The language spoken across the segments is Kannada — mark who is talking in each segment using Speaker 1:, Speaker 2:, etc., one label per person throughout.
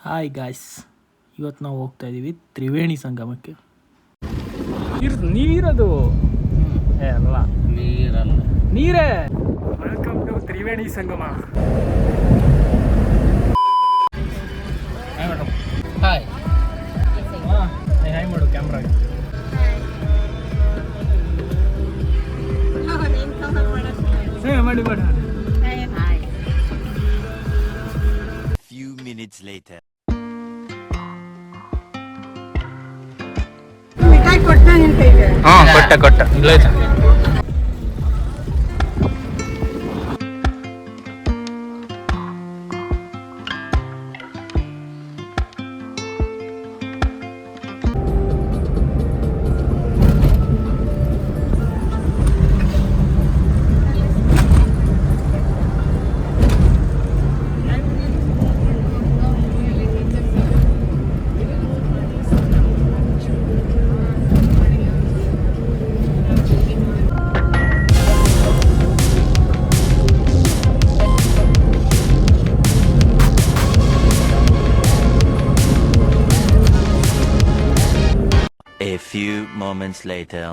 Speaker 1: ಹಾಯ್ ಗಾಯ್ಸ್ ಇವತ್ತು ನಾವು ಹೋಗ್ತಾ ಇದ್ದೀವಿ ತ್ರಿವೇಣಿ ಸಂಗಮಕ್ಕೆ. ನೀರು ನೀರದು? ಏ ಅಲ್ಲ.
Speaker 2: ನೀರಲ್ಲ.
Speaker 1: ನೀರೇ? Welcome to Triveni Sangama.
Speaker 2: Hi
Speaker 1: hi ಮಾಡು ಕ್ಯಾಮ್ರಾ ಮಾಡಿ ಮಾಡಿ
Speaker 3: Few minutes later.
Speaker 1: ಹಾಂ ಕೊಟ್ಟ ಕೊಟ್ಟ ಇಲ್ಲ
Speaker 3: A few moments later.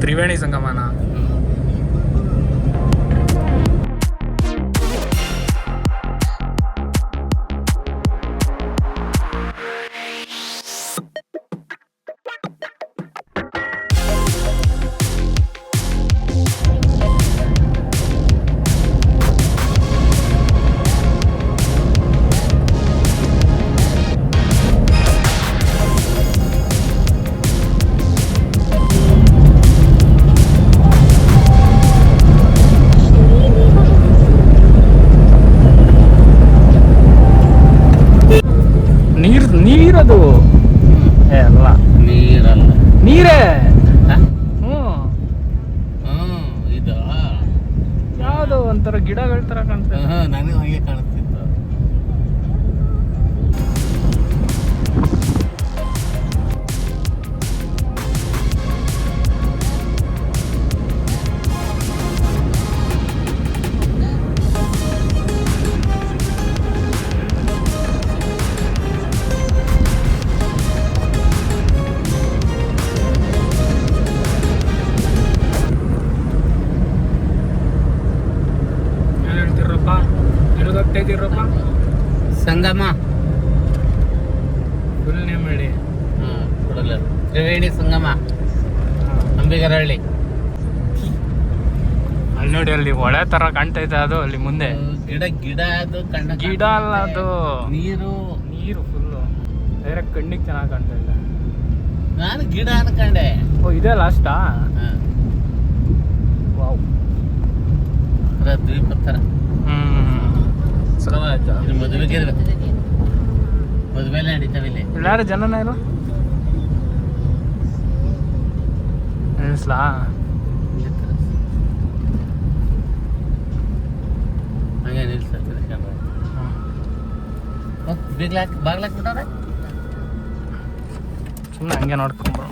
Speaker 1: Triveni ಸಂಗಮನ ನೀರು ನೀರದು. ಏ ಅಲ್ಲ.
Speaker 2: ನೀರಲ್ಲ.
Speaker 1: ನೀರೇ? ಯಾವುದು ಒಂಥರ ಗಿಡಗಳ ತರ ಕಾಣ್ತದೆ
Speaker 2: ನನಗೆ ಹಾಗೆ ಕಾಣಿಸ್ತಿತ್ತು ಸಂಗಮ.
Speaker 1: ಫುಲ್ ನೇಮ್ ಹೇಳಿ
Speaker 2: ಕೊಡಲ್ಲ. ತ್ರಿವೇಣಿ ಸಂಗಮ. ಅಂಬಿಗರಹಳ್ಳಿ.
Speaker 1: ಅಲ್ಲಿ ನೋಡಿ ಅಲ್ಲಿ ಹೊಳೆ ತರ ಕಾಣ್ತೈತೆ ಇದೆ ಅದು ಅಲ್ಲಿ ಮುಂದೆ.
Speaker 2: ಗಿಡ ಗಿಡ ಅದು ಕಣ್ಣ
Speaker 1: ಗಿಡ ಅಲ್ಲ ಅದು.
Speaker 2: ನೀರು.
Speaker 1: ನೀರು ಫುಲ್ಲು ಡೈರೆಕ್ಟ್ ಕಣ್ಣಿಗೆ ಚೆನ್ನಾಗಿ ಕಾಣ್ತಾ ಇದೆ.
Speaker 2: ನಾನು ಗಿಡ ಅನ್ಕಂಡೆ.
Speaker 1: ಓ ಇದೆ ಲಾಸ್ಟಾ. ವಾವ್.
Speaker 2: ದ್ವೀಪ ಥರ
Speaker 1: ಹ್ಮ್ ಸರವಾಯ್ತು
Speaker 2: ಇಲ್ಲಿ ಮದುವೆಗೆ ಮದುವೆಲ್ಲ ನಡೀತಾವೆ ಇಲ್ಲಿ.
Speaker 1: ಯಾರು ಜನನ ಇರು
Speaker 2: ಹಂಗೆ ಬೀಗ್ಲಾಕ್ ಬಾಗ್ಲಾಕ್ ಬಿಟ್ಟಾರೆ
Speaker 1: ಸುಮ್ಮನೆ ಹಂಗೆ ನೋಡ್ಕೊಂಡ್ಬರೋ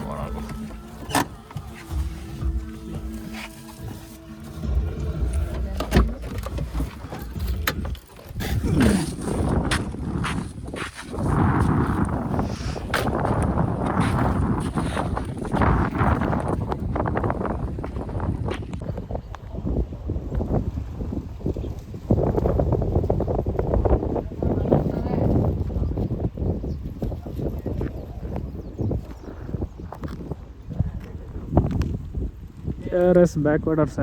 Speaker 1: ಆರ್ ಎಸ್ ಬ್ಯಾಕ್ ವಾಟರ್ಸ್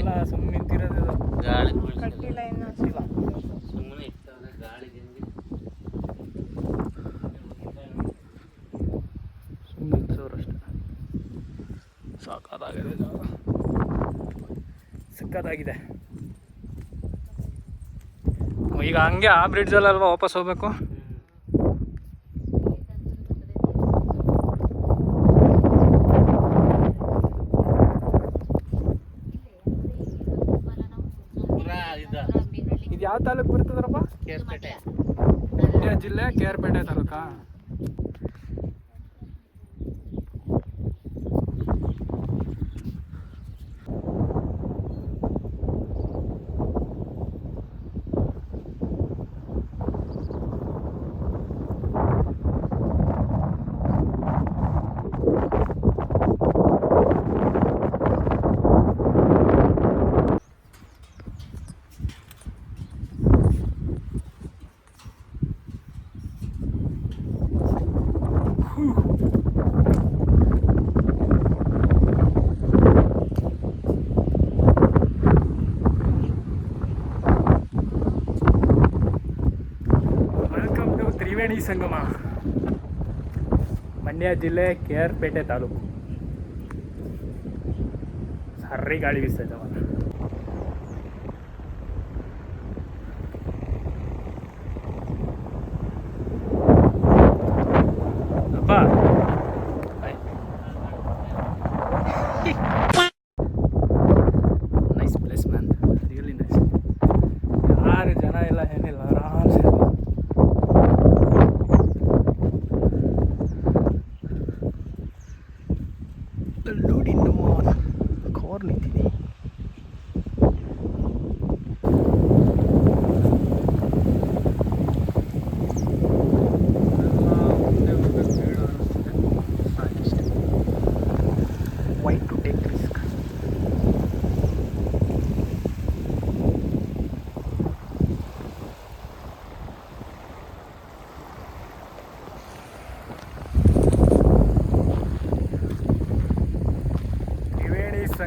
Speaker 1: ಎಲ್ಲ ಸುಮ್ಮನೆ ನಿಂತಿರೋದು ಗಾಳಿ
Speaker 4: ಕಟ್ಟಿಲ್ಲ ಇನ್ನು.
Speaker 2: ಸುಮ್ಮನೆ ಇರ್ತವೆ ಗಾಳಿ
Speaker 1: ಸುಮ್ಮನೆ ನಿಂತವ್ರಷ್ಟೇ ಸಾಕಾದಾಗಿದೆ. ಸಿಕ್ಕದಾಗಿದೆ. ಈಗ ಹಂಗೆ ಆ ಬ್ರಿಡ್ಜಲ್ಲಿ ಅಲ್ವಾ ವಾಪಸ್ ಹೋಗ್ಬೇಕು?
Speaker 2: ಇದ.
Speaker 1: ಯಾವ ತಾಲೂಕು ಬರ್ತದ್ರಪ್ಪ?
Speaker 2: ಕೇರ್ಪೇಟೆ.
Speaker 1: ಮಂಡ್ಯ ಜಿಲ್ಲೆ K R Pete taluka welcome Triveni Sangama Mandya ಜಿಲ್ಲೆ ಕೆ ಆರ್ ಪೇಟೆ ತಾಲೂಕು. ಸರ್ರಿ ಗಾಳಿ ಬೀಸ್ತಾ ಅವಾಗ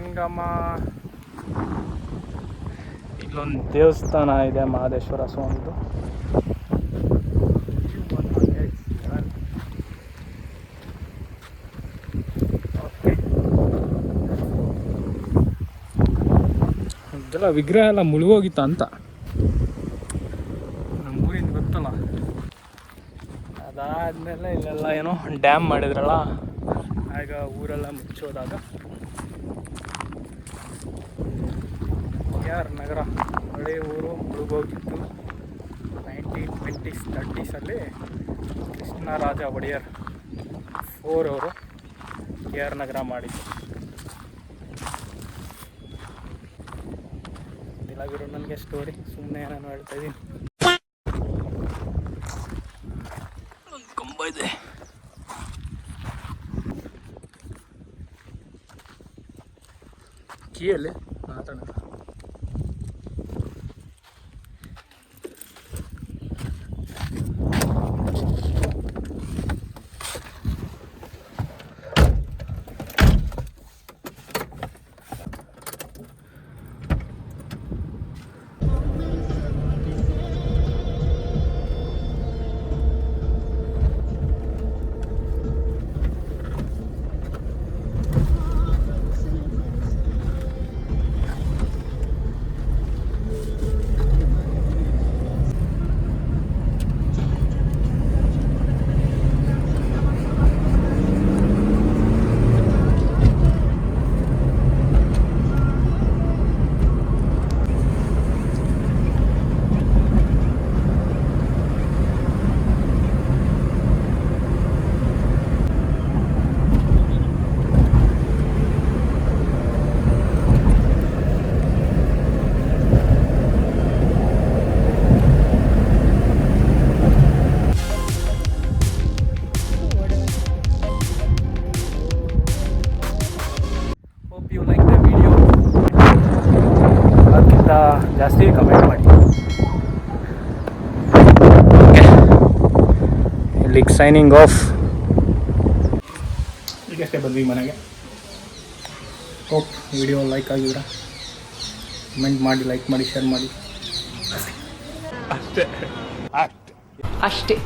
Speaker 1: ಸಂಗಮ ಇಲ್ಲೊಂದು ದೇವಸ್ಥಾನ ಇದೆ ಮಹದೇಶ್ವರ ಸ್ವಾಮಿದು. ಇದೆಲ್ಲ ವಿಗ್ರಹ ಎಲ್ಲ ಮುಳುಗೋಗಿತ್ತ ಅಂತ. ನಮ್ಮೂರಿಂದ ಗೊತ್ತಲ್ಲ. ಅದಾದ್ಮೇಲೆ ಇಲ್ಲೆಲ್ಲ ಏನೋ ಡ್ಯಾಮ್ ಮಾಡಿದ್ರಲ್ಲ. ಆಗ ಊರೆಲ್ಲ ಮುಚ್ಚೋದಾಗ. ಯಾರ್ ನಗರ ಹಳೆ ಊರು ಮುಳುಗೋಗಿತ್ತು ನೈನ್ಟೀನ್ ಟ್ವೆಂಟೀಸ್ ತರ್ಟೀಸಲ್ಲಿ ಕೃಷ್ಣರಾಜ ಒಡೆಯರ್ ಫೋರ್ ಅವರು ಕೆ ಆರ್ ನಗರ ಮಾಡಿದ್ದು ಇಲ್ಲಾಗಿರೋ ನನಗೆ ಸ್ಟೋರಿ ಸುಮ್ಮನೆ ನಾನು ಹೇಳ್ತಾ ಇದ್ದೀನಿ. ಒಂದು ಕಂಬ ಇದೆ. ಕೀಯಲ್ಲಿ ಮಾತಾಡೋಣ. ಸೈನಿಂಗ್ ಆಫ್ ಈಗಷ್ಟೇ ಬಂದ್ವಿ ಮನೆಗೆ ಹೋಪ್ ವಿಡಿಯೋ ಲೈಕ್ ಆಗಿದ್ರ ಕಮೆಂಟ್ ಮಾಡಿ ಲೈಕ್ ಮಾಡಿ ಶೇರ್ ಮಾಡಿ. ಅಷ್ಟೇ.
Speaker 4: ಅಷ್ಟೇ.